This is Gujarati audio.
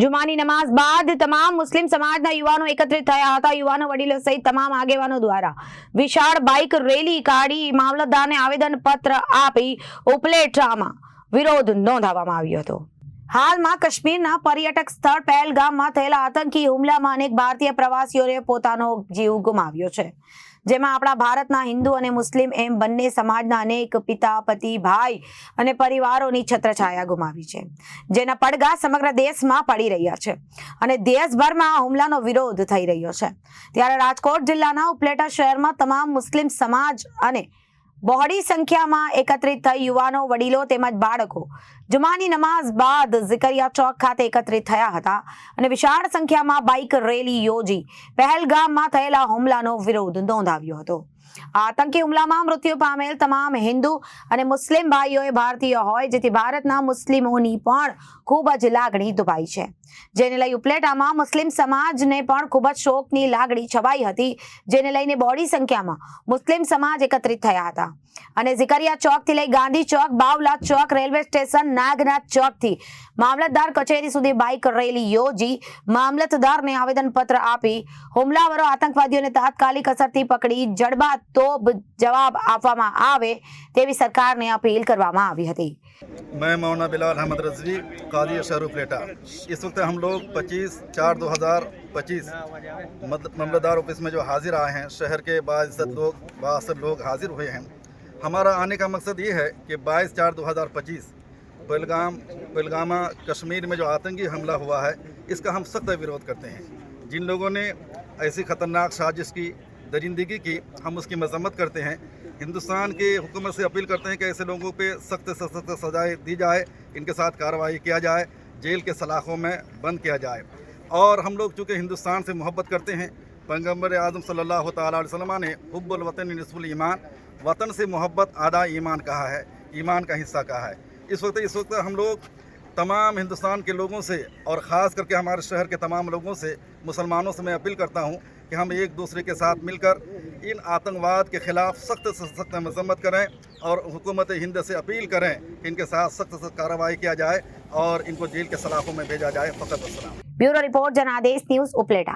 જુમાની નમાઝ બાદ તમામ મુસ્લિમ સમાજના યુવાનો એકત્રિત થયા હતા. યુવાનો વડીલો સહિત તમામ આગેવાનો દ્વારા વિશાળ બાઇક રેલી કાઢી મામલતદારને આવેદન પત્ર આપી ઉપલેટામાં વિરોધ નોંધાવવામાં આવ્યો હતો. હાલમાં કાશ્મીરના પર્યટક સ્થળ પહેલગામમાં થયેલા આતંકી હુમલામાં અનેક ભારતીય પ્રવાસીઓએ પોતાનો જીવ ગુમાવ્યો છે. જેમાં આપણા ભારતના હિન્દુ અને મુસ્લિમ એમ બંને સમાજના અનેક પિતા, પતિ, ભાઈ અને પરિવારોની છત્રછાયા ગુમાવી છે. જેના પડઘા સમગ્ર દેશમાં પડી રહ્યા છે અને દેશભરમાં આ હુમલાનો વિરોધ થઈ રહ્યો છે. ત્યારે રાજકોટ જિલ્લાના ઉપલેટા શહેરમાં તમામ મુસ્લિમ સમાજ અને બહોળી સંખ્યામાં એકત્રિત થઈ યુવાનો, વડીલો તેમજ બાળકો જુમાની નમાઝ બાદ ઝિકરિયા ચોક ખાતે એકત્રિત થયા હતા અને વિશાળ સંખ્યામાં બાઇક રેલી યોજી. પહેલગામમાં થયેલા હુમલાનો વિરોધ નોંધાવ્યો હતો. આતંકી હુમલામાં મૃત્યુ પામેલ તમામ હિન્દુ અને મુસ્લિમ ભાઈઓએ ભારતીય હોય, જેથી ભારતના મુસ્લિમોની પણ ખૂબ જ લાગણી દુભાઈ છે. જેને લઈ ઉપલેટામાં મુસ્લિમ સમાજને પણ ખૂબ જ શોકની લાગણી છવાઈ હતી, જેને લઈને બોડી સંખ્યામાં મુસ્લિમ સમાજ એકત્રિત થયા હતા. અને ઝિકરિયા ચોકથી લઈ ગાંધી ચોક, બાવલા ચોક, રેલવે સ્ટેશન, નાગનાથ ચોકથી મામલતદાર કચેરી સુધી બાઇક રેલી યોજી મામલતદારને આવેદનપત્ર આપી હુમલાવરો, આતંકવાદીઓને તાત્કાલિક અસરથી પકડી જડબા તો જવાબ આપવામાં આવે તેવી સરકારને અપીલ કરવામાં આવી હતી. میں مولانا بلال احمد رضوی قاضی شہر پلیٹا اس وقت ہم لوگ پچیس چار دو ہزار پچیس معاملہ دار آفس میں جو حاضر آئے ہیں شہر کے باعزت لوگ باثر لوگ حاضر ہوئے ہیں ہمارا آنے کا مقصد یہ ہے کہ بائیس چار دو ہزار پچیس پلگام پلگامہ کشمیر میں جو آتنکی حملہ ہوا ہے اس کا ہم سخت ورود کرتے ہیں جن لوگوں نے ایسی خطرناک سازش کی درندگی کی ہم اس کی مذمت کرتے ہیں۔ ہندوستان کی حکومت سے اپیل کرتے ہیں کہ ایسے لوگوں پہ سخت سے سخت سزائیں دی جائے، ان کے ساتھ کارروائی کیا جائے، جیل کے سلاخوں میں بند کیا جائے۔ اور ہم لوگ چونکہ ہندوستان سے محبت کرتے ہیں، پیغمبر اعظم صلی اللہ تعالیٰ علیہ وسلم نے حب الوطن نصف الایمان، وطن سے محبت آدھا ایمان کہا ہے، ایمان کا حصہ کہا ہے۔ اس وقت اس وقت ہم لوگ تمام ہندوستان کے لوگوں سے اور خاص کر کے ہمارے شہر کے تمام لوگوں سے مسلمانوں سے میں اپیل کرتا ہوں کہ ہم ایک دوسرے کے ساتھ مل کر ان آتنگواد کے خلاف سخت سے سخت مذمت کریں اور حکومت ہند سے اپیل کریں کہ ان کے ساتھ سخت سخت کارروائی کیا جائے اور ان کو جیل کے سلاخوں میں بھیجا جائے۔ فقط السلام۔ بیورو رپورٹ جنادیس نیوز اپلیٹا۔